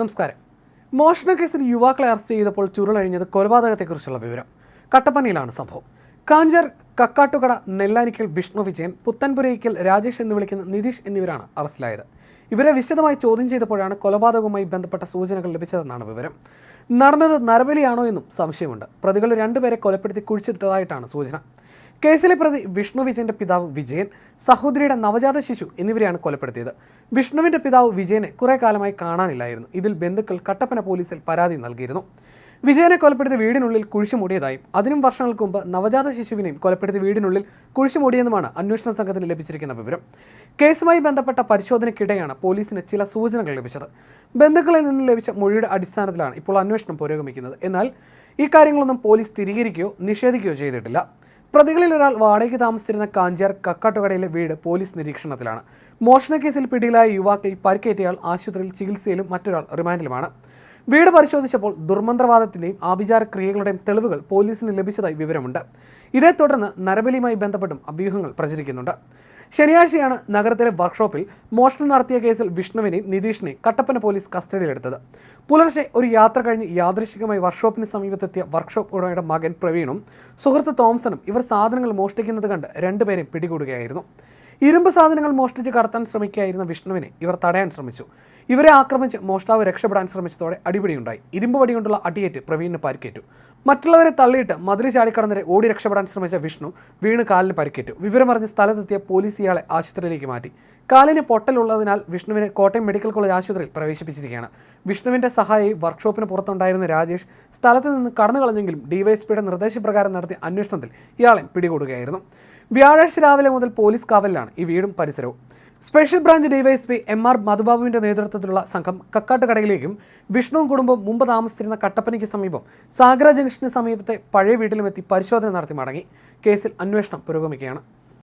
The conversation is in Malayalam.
നമസ്കാരം. മോഷണ കേസിൽ യുവാക്കളെ അറസ്റ്റ് ചെയ്തപ്പോൾ ചുരുളഴിഞ്ഞത് കൊലപാതകത്തെക്കുറിച്ചുള്ള വിവരം. കട്ടപ്പനയിലാണ് സംഭവം. കാഞ്ചർ കക്കാട്ടുകട നെല്ലാനിക്കൽ വിഷ്ണു വിജയൻ പുത്തൻപുരയിക്കൽ രാജേഷ് എന്ന് വിളിക്കുന്ന നിതീഷ് എന്നിവരാണ് അറസ്റ്റിലായത്. ഇവരെ വിശദമായി ചോദ്യം ചെയ്തപ്പോഴാണ് കൊലപാതകവുമായി ബന്ധപ്പെട്ട സൂചനകൾ ലഭിച്ചതെന്നാണ് വിവരം. നടന്നത് നരബലിയാണോ എന്നും സംശയമുണ്ട്. പ്രതികൾ രണ്ടുപേരെ കൊലപ്പെടുത്തി കുഴിച്ചിട്ടതായിട്ടാണ് സൂചന. കേസിലെ പ്രതി വിഷ്ണു വിജയന്റെ പിതാവ് വിജയൻ സഹോദരിയുടെ നവജാത ശിശു എന്നിവരെയാണ് കൊലപ്പെടുത്തിയത്. വിഷ്ണുവിന്റെ പിതാവ് വിജയനെ കുറെ കാലമായി കാണാനില്ലായിരുന്നു. ഇതിൽ ബന്ധുക്കൾ കട്ടപ്പന പോലീസിൽ പരാതി നൽകിയിരുന്നു. വിജയനെ കൊലപ്പെടുത്തി വീടിനുള്ളിൽ കുഴിച്ചു മൂടിയതായും. അതിനും വർഷങ്ങൾക്ക് മുമ്പ് നവജാത ശിശുവിനെയും കൊലപ്പെടുത്തി വീടിനുള്ളിൽ കുഴിച്ചു മൂടിയെന്നുമാണ് അന്വേഷണ സംഘത്തിന് ലഭിച്ചിരിക്കുന്ന വിവരം. കേസുമായി ബന്ധപ്പെട്ട പരിശോധനയ്ക്കിടെയാണ് പോലീസിന് ചില സൂചനകൾ ലഭിച്ചത്. ബന്ധുക്കളിൽ നിന്ന് ലഭിച്ച മൊഴിയുടെ അടിസ്ഥാനത്തിലാണ് ഇപ്പോൾ അന്വേഷണം പുരോഗമിക്കുന്നത്. എന്നാൽ ഈ കാര്യങ്ങളൊന്നും പോലീസ് സ്ഥിരീകരിക്കുകയോ നിഷേധിക്കുകയോ ചെയ്തിട്ടില്ല. പ്രതികളിൽ ഒരാൾ വാടകയ്ക്ക് താമസിച്ചിരുന്ന കാഞ്ചാർ കക്കാട്ടുകടയിലെ വീട് പോലീസ് നിരീക്ഷണത്തിലാണ്. മോഷണക്കേസിൽ പിടിയിലായ യുവാക്കളിൽ പരിക്കേറ്റയാൾ ആശുപത്രിയിൽ ചികിത്സയിലും മറ്റൊരാൾ റിമാൻഡിലുമാണ്. വീട് പരിശോധിച്ചപ്പോൾ ദുർമന്ത്രവാദത്തിന്റെയും ആഭിചാര ക്രിയകളുടെയും തെളിവുകൾ പോലീസിന് ലഭിച്ചതായി വിവരമുണ്ട്. ഇതേ തുടർന്ന് നരബലിയുമായി ബന്ധപ്പെട്ടും അഭ്യൂഹങ്ങൾ പ്രചരിക്കുന്നുണ്ട്. ശനിയാഴ്ചയാണ് നഗരത്തിലെ വർക്ക്ഷോപ്പിൽ മോഷണം നടത്തിയ കേസിൽ വിഷ്ണുവിനെയും നിതീഷിനെയും കട്ടപ്പന പോലീസ് കസ്റ്റഡിയിലെടുത്തത്. പുലർച്ചെ ഒരു യാത്ര കഴിഞ്ഞ് യാദൃശികമായി വർക്ക്ഷോപ്പിന് സമീപത്തെത്തിയ വർക്ക്ഷോപ്പ് ഉടമയുടെ മകൻ പ്രവീണും സുഹൃത്ത് തോംസണും ഇവർ സാധനങ്ങൾ മോഷ്ടിക്കുന്നത് കണ്ട് രണ്ടുപേരെയും പിടികൂടുകയായിരുന്നു. ഇരുമ്പ് സാധനങ്ങൾ മോഷ്ടിച്ച് കടത്താൻ ശ്രമിക്കുകയായിരുന്ന വിഷ്ണുവിനെ ഇവർ തടയാൻ ശ്രമിച്ചു. ഇവരെ ആക്രമിച്ച് മോഷ്ടാവ് രക്ഷപ്പെടാൻ ശ്രമിച്ചതോടെ അടിപിടിയുണ്ടായി. ഇരുമ്പ് വടി കൊണ്ടുള്ള അടിയേറ്റ് പ്രവീണിന് പരിക്കേറ്റു. മറ്റുള്ളവരെ തള്ളിയിട്ട് മതിരി ചാടിക്കടന്നരെ ഓടി രക്ഷപ്പെടാൻ ശ്രമിച്ച വിഷ്ണു വീണ് കാലിന് പരിക്കേറ്റു. വിവരമറിഞ്ഞ് സ്ഥലത്തെത്തിയ പോലീസ് ഇയാളെ ആശുപത്രിയിലേക്ക് മാറ്റി. കാലിന് പൊട്ടലുള്ളതിനാൽ വിഷ്ണുവിനെ കോട്ടയം മെഡിക്കൽ കോളേജ് ആശുപത്രിയിൽ പ്രവേശിപ്പിച്ചിരിക്കുകയാണ്. വിഷ്ണുവിന്റെ സഹായി വർക്ക്ഷോപ്പിന് പുറത്തുണ്ടായിരുന്ന രാജേഷ് സ്ഥലത്ത് നിന്ന് കടന്നു കളഞ്ഞെങ്കിലും ഡിവൈഎസ്പിയുടെ നിർദ്ദേശപ്രകാരം നടത്തിയ അന്വേഷണത്തിൽ ഇയാളെ പിടികൂടുകയായിരുന്നു. വ്യാഴാഴ്ച രാവിലെ മുതൽ പോലീസ് കാവലിലാണ് ഈ വീടും പരിസരവും. Special branch DYSP M R മധുബാബുവിന്റെ നേതൃത്വത്തിലുള്ള സംഘം കക്കാട്ടുകടയിലേക്കും വിഷ്ണുവും കുടുംബവും മുമ്പ് താമസിച്ചിരുന്ന കട്ടപ്പനയ്ക്ക് സമീപം സാഗര ജംഗ്ഷന് സമീപത്തെ പഴയ വീട്ടിലുമെത്തി പരിശോധന നടത്തി മടങ്ങി. കേസിൽ അന്വേഷണം പുരോഗമിക്കുകയാണ്.